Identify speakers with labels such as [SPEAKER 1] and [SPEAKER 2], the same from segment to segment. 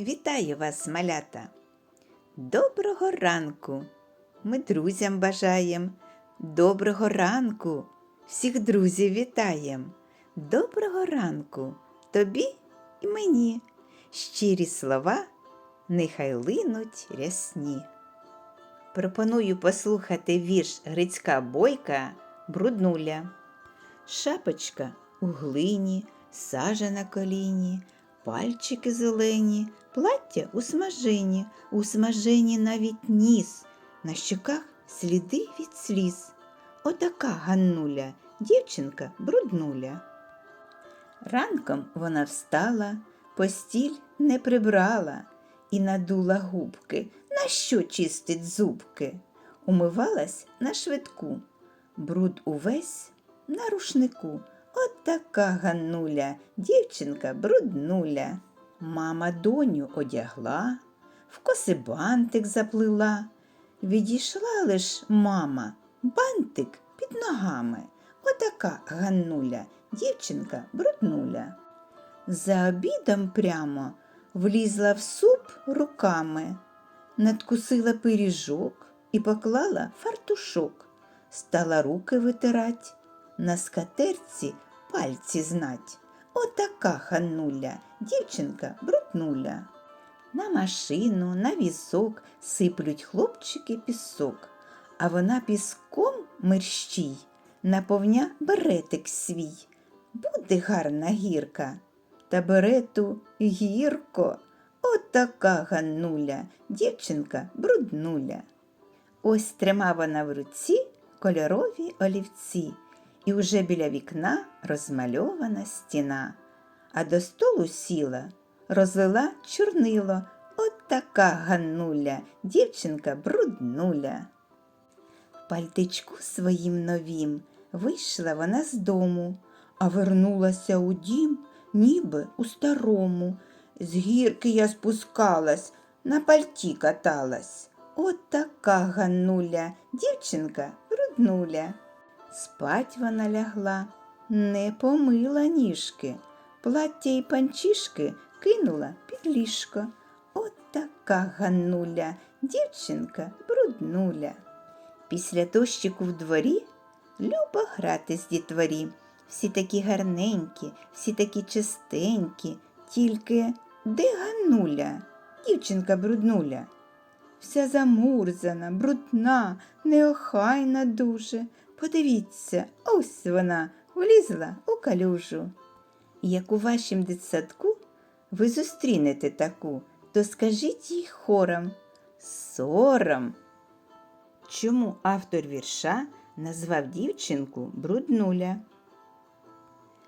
[SPEAKER 1] Вітаю вас, малята! Доброго ранку! Ми друзям бажаєм. Доброго ранку! Всіх друзів вітаєм! Доброго ранку тобі і мені. Щирі слова нехай линуть рясні. Пропоную послухати вірш Грицька бойка Бруднуля. Шапочка у глині, сажа на коліні, пальчики зелені, плаття у смажені, у смажені навіть ніс, на щоках сліди від сліз. Отака Ганнуля, дівчинка бруднуля. Ранком вона встала, постіль не прибрала і надула губки, на що чистить зубки. Умивалась на швидку, бруд увесь на рушнику. От така Ганнуля, дівчинка бруднуля. Мама доню одягла, в коси бантик заплила. Відійшла лиш мама, бантик під ногами. Отака Ганнуля, дівчинка бруднуля. За обідом прямо влізла в суп руками, надкусила пиріжок і поклала фартушок, стала руки витирать, на скатерці пальці знать. Отака хануля, дівчинка бруднуля. На машину, на візок сиплють хлопчики пісок, а вона піском мерщій, наповня беретик свій. Буде гарна гірка, та берету гірко. Отака ганнуля, дівчинка бруднуля. Ось трима вона в руці кольорові олівці, і уже біля вікна розмальована стіна, а до столу сіла, розлила чорнило. От така ганнуля, дівчинка бруднуля. В пальтичку своїм новім вийшла вона з дому, а вернулася у дім, ніби у старому. З гірки я спускалась, на пальті каталась. От така ганнуля, дівчинка бруднуля. Спать вона лягла, не помила ніжки, плаття й панчішки кинула під ліжко. От така ганнуля, дівчинка бруднуля. Після дощику в дворі любо грати з дітворі. Всі такі гарненькі, всі такі чистенькі, тільки де ганнуля, дівчинка бруднуля? Вся замурзана, брудна, неохайна дуже. Подивіться, ось вона влізла у калюжу. Як у вашім дитсадку ви зустрінете таку, то скажіть їй хором сором. Чому автор вірша назвав дівчинку бруднуля?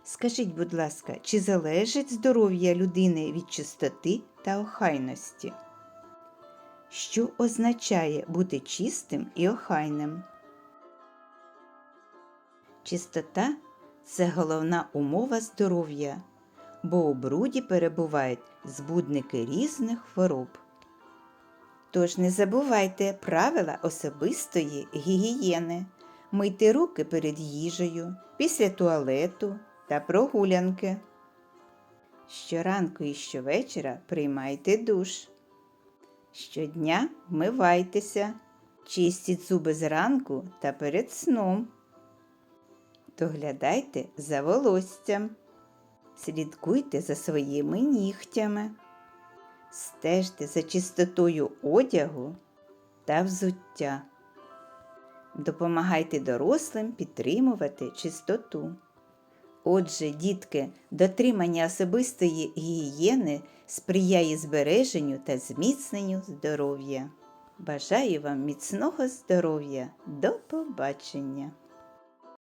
[SPEAKER 1] Скажіть, будь ласка, чи залежить здоров'я людини від чистоти та охайності? Що означає бути чистим і охайним? Чистота це головна умова здоров'я, бо у бруді перебувають збудники різних хвороб. Тож не забувайте правила особистої гігієни, мийте руки перед їжею, після туалету та прогулянки. Щоранку і щовечора приймайте душ. Щодня вмивайтеся, чистіть зуби зранку та перед сном. Доглядайте за волоссям, слідкуйте за своїми нігтями, стежте за чистотою одягу та взуття. Допомагайте дорослим підтримувати чистоту. Отже, дітки, дотримання особистої гігієни сприяє збереженню та зміцненню здоров'я. Бажаю вам міцного здоров'я. До побачення!